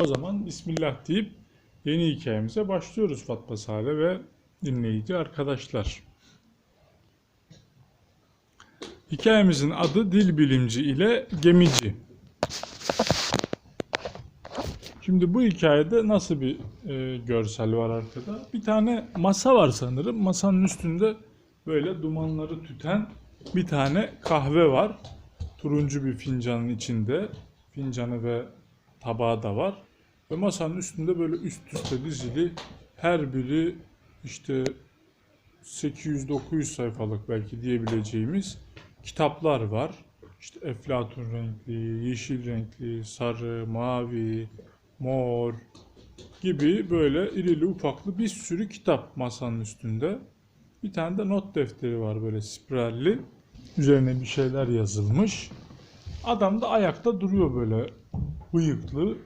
O zaman Bismillah deyip yeni hikayemize başlıyoruz Fatma Sare ve dinleyici arkadaşlar. Hikayemizin adı Dil Bilimci ile Gemici. Şimdi bu hikayede nasıl bir e, görsel var arkada? Bir tane masa var sanırım. Masanın üstünde böyle dumanları tüten bir tane kahve var. Turuncu bir fincanın içinde. Fincanı ve tabağı da var. Ve masanın üstünde böyle üst üste dizili her biri işte 800-900 sayfalık belki diyebileceğimiz kitaplar var. İşte eflatun renkli, yeşil renkli, sarı, mavi, mor gibi böyle irili ufaklı bir sürü kitap masanın üstünde. Bir tane de not defteri var böyle spiralli. Üzerine bir şeyler yazılmış. Adam da ayakta duruyor böyle bıyıklı.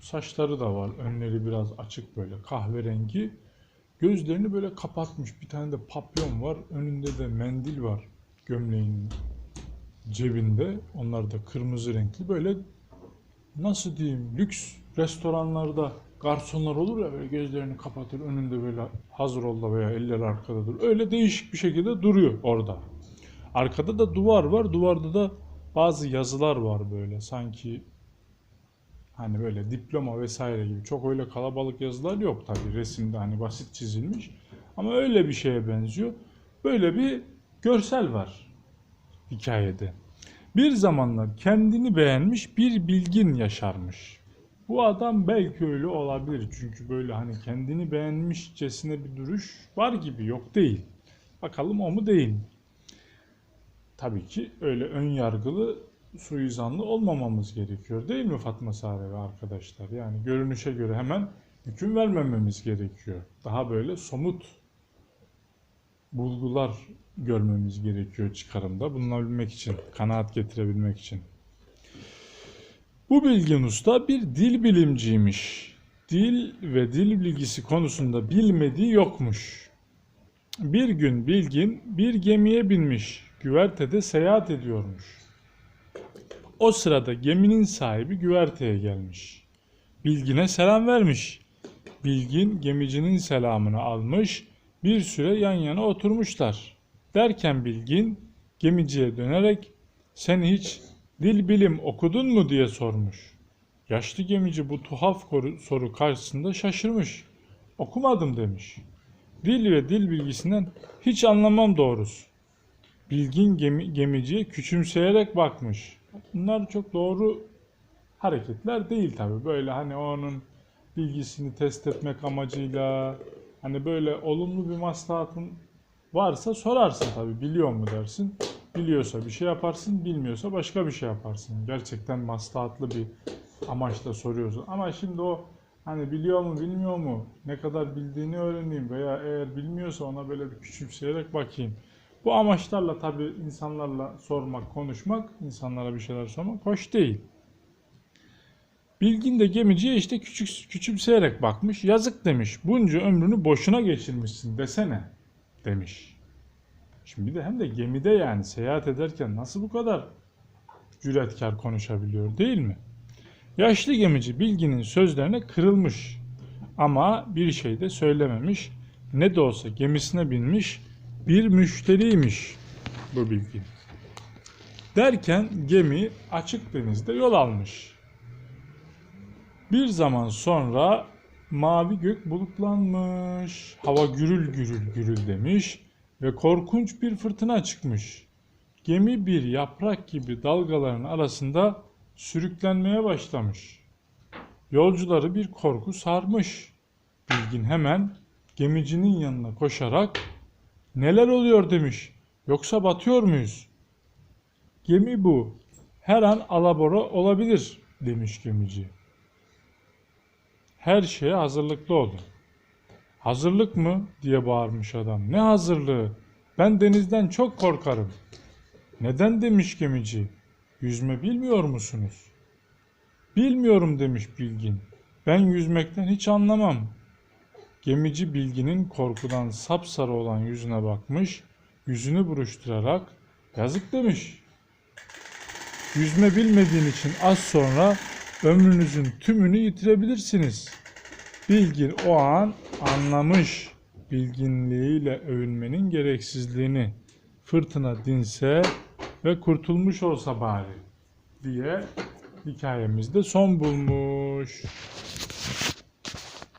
Saçları da var. Önleri biraz açık böyle kahverengi. Gözlerini böyle kapatmış. Bir tane de papyon var. Önünde de mendil var. Gömleğinin cebinde. Onlar da kırmızı renkli. Böyle nasıl diyeyim lüks restoranlarda garsonlar olur ya böyle gözlerini kapatır önünde böyle hazır olda veya eller arkadadır. Öyle değişik bir şekilde duruyor orada. Arkada da duvar var. Duvarda da bazı yazılar var böyle sanki hani böyle diploma vesaire gibi. Çok öyle kalabalık yazılar yok tabii resimde hani basit çizilmiş. Ama öyle bir şeye benziyor. Böyle bir görsel var hikayede. Bir zamanlar kendini beğenmiş bir bilgin yaşarmış. Bu adam belki öyle olabilir. Çünkü böyle hani kendini beğenmişçesine bir duruş var gibi yok değil. Bakalım o mu değil mi? Tabii ki öyle ön yargılı, suizanlı olmamamız gerekiyor değil mi Fatma Sare ve arkadaşlar? Yani görünüşe göre hemen hüküm vermememiz gerekiyor. Daha böyle somut bulgular görmemiz gerekiyor çıkarımda. Bulunabilmek için, kanaat getirebilmek için. Bu bilgin usta bir dil bilimciymiş. Dil ve dil bilgisi konusunda bilmediği yokmuş. Bir gün Bilgin bir gemiye binmiş, güvertede seyahat ediyormuş. O sırada geminin sahibi güverteye gelmiş. Bilgin'e selam vermiş. Bilgin gemicinin selamını almış, bir süre yan yana oturmuşlar. Derken Bilgin gemiciye dönerek sen hiç dil bilim okudun mu diye sormuş. Yaşlı gemici bu tuhaf soru karşısında şaşırmış. Okumadım demiş. Dil ve dil bilgisinden hiç anlamam doğrusu. Bilgin gemi, gemiciye küçümseyerek bakmış. Bunlar çok doğru hareketler değil tabi. Böyle hani onun bilgisini test etmek amacıyla hani böyle olumlu bir maslahatın varsa sorarsın tabi. Biliyor mu dersin. Biliyorsa bir şey yaparsın, bilmiyorsa başka bir şey yaparsın. Gerçekten maslahatlı bir amaçla soruyorsun. Ama şimdi o hani biliyor mu bilmiyor mu ne kadar bildiğini öğreneyim veya eğer bilmiyorsa ona böyle bir küçümseyerek bakayım. Bu amaçlarla tabi insanlarla sormak, konuşmak, insanlara bir şeyler sormak hoş değil. Bilgin de gemiciye işte küçük, küçümseyerek bakmış. Yazık demiş. Bunca ömrünü boşuna geçirmişsin desene demiş. Şimdi de hem de gemide yani seyahat ederken nasıl bu kadar cüretkar konuşabiliyor değil mi? Yaşlı gemici Bilgin'in sözlerine kırılmış ama bir şey de söylememiş. Ne de olsa gemisine binmiş bir müşteriymiş bu Bilgin. Derken gemi açık denizde yol almış. Bir zaman sonra mavi gök bulutlanmış, hava gürül gürül gürül demiş ve korkunç bir fırtına çıkmış. Gemi bir yaprak gibi dalgaların arasında sürüklenmeye başlamış. Yolcuları bir korku sarmış. Bilgin hemen gemicinin yanına koşarak neler oluyor demiş. Yoksa batıyor muyuz? Gemi bu. Her an alabora olabilir demiş gemici. Her şeye hazırlıklı olun. Hazırlık mı? diye bağırmış adam. Ne hazırlığı? Ben denizden çok korkarım. Neden demiş gemici. Yüzme bilmiyor musunuz? Bilmiyorum demiş Bilgin. Ben yüzmekten hiç anlamam. Gemici Bilgin'in korkudan sapsarı olan yüzüne bakmış, yüzünü buruşturarak yazık demiş. Yüzme bilmediğin için az sonra ömrünüzün tümünü yitirebilirsiniz. Bilgin o an anlamış bilginliğiyle övünmenin gereksizliğini. Fırtına dinse ve kurtulmuş olsa bari diye hikayemizde son bulmuş.